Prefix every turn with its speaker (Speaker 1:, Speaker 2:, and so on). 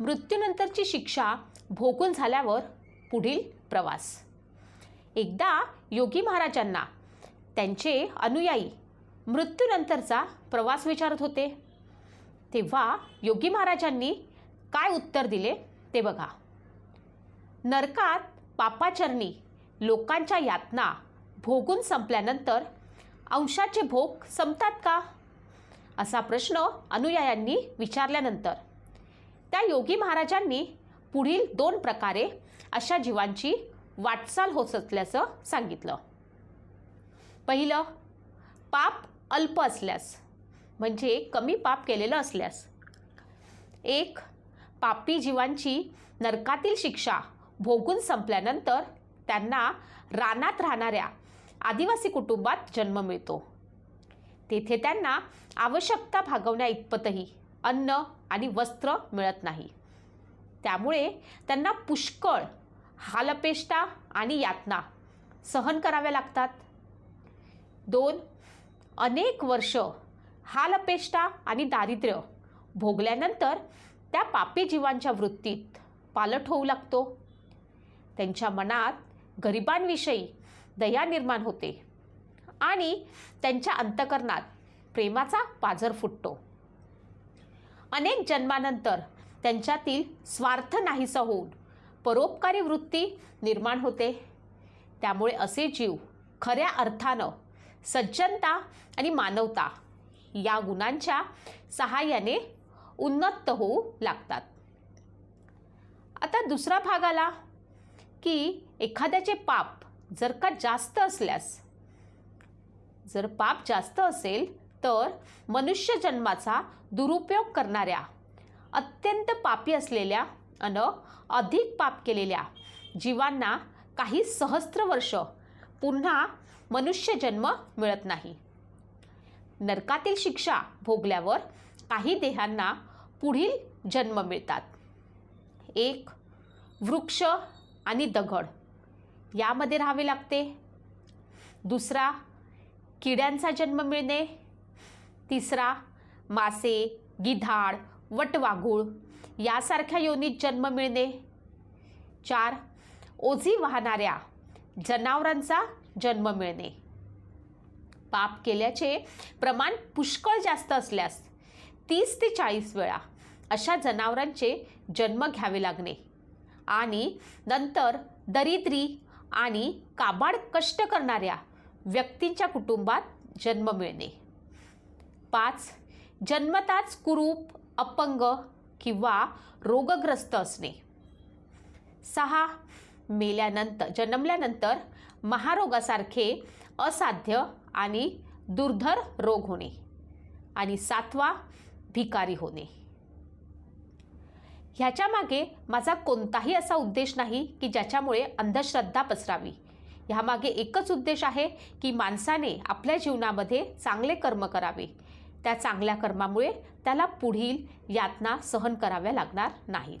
Speaker 1: मृत्यूनंतरची शिक्षा भोगून झाल्यावर पुढील प्रवास. एकदा योगी महाराजांना त्यांचे अनुयायी मृत्यूनंतरचा प्रवास विचारत होते. तेव्हा योगी महाराजांनी काय उत्तर दिले ते बघा. नरकात पापाचरणी लोकांच्या यातना भोगून संपल्यानंतर अंशाचे भोग संपतात का? असा प्रश्न अनुयायांनी विचारल्यानंतर त्या योगी महाराजांनी पुढील दोन प्रकारे अशा जीवांची वाटचाल होत असल्याचं सांगितलं. पहिलं पाप अल्प असल्यास म्हणजे कमी पाप केलेलं असल्यास. एक पापी जीवांची नरकातील शिक्षा भोगून संपल्यानंतर त्यांना रानात राहणाऱ्या आदिवासी कुटुंबात जन्म मिळतो. तेथे त्यांना आवश्यकता भागवण्या इतपतही अन्न आणि वस्त्र मिळत नाही. त्यामुळे त्यांना पुष्कळ हालपेष्टा आणि यातना सहन कराव्या लागतात. दोन अनेक वर्ष हालपेष्टा आणि दारिद्र्य भोगल्यानंतर त्या पापी जीवांच्या वृत्तीत पालट होऊ लागतो. त्यांच्या मनात गरिबांविषयी दया निर्माण होते आणि त्यांच्या अंतकरणात प्रेमाचा पाझर फुटतो. अनेक जन्मानंतर त्यांच्यातील स्वार्थ नाहीसा होऊन परोपकारी वृत्ती निर्माण होते. त्यामुळे असे जीव खऱ्या अर्थानं सज्जनता आणि मानवता या गुणांच्या सहाय्याने उन्नत होऊ लागतात. आता दुसरा भाग आला की एखाद्याचे पाप जर का जास्त असल्यास जर पाप जास्त असेल तर मनुष्य जन्माचा दुरुपयोग करणाऱ्या अत्यंत पापी असलेल्या अन अधिक पाप केलेल्या जीवांना काही सहस्त्र वर्ष पुन्हा मनुष्य जन्म मिळत नाही. नरकातील शिक्षा भोगल्यावर काही देहांना पुढील जन्म मिळतात. एक वृक्ष आणि दगड यामध्ये राहावे लागते. दुसरा किड्यांचा जन्म मिळणे. तिसरा मासे गिधाड वटवाघूळ यासारख्या योनीत जन्म मिळणे. चार ओझी वाहणाऱ्या जनावरांचा जन्म मिळणे. पाप केल्याचे प्रमाण पुष्कळ जास्त असल्यास तीस ते चाळीस वेळा अशा जनावरांचे जन्म घ्यावे लागणे. आणि नंतर दरिद्री आणि काबाड कष्ट करणाऱ्या व्यक्तींच्या कुटुंबात जन्म मिळणे. पाच जन्मताच कुरूप अपंग किंवा रोगग्रस्त असणे. सहा मेल्यानंतर जन्मल्यानंतर महारोगासारखे असाध्य आणि दुर्धर रोग होणे आणि सातवा भिकारी होणे. ह्याच्या मागे माझा कोणताही असा उद्देश नाही की ज्याच्यामुळे अंधश्रद्धा पसरावी. ह्यामागे एकच उद्देश आहे की माणसाने आपल्या जीवनामध्ये चांगले कर्म करावे. त्या चांगल्या कर्मामुळे त्याला पुढील यातना सहन कराव्या लागणार नाहीत.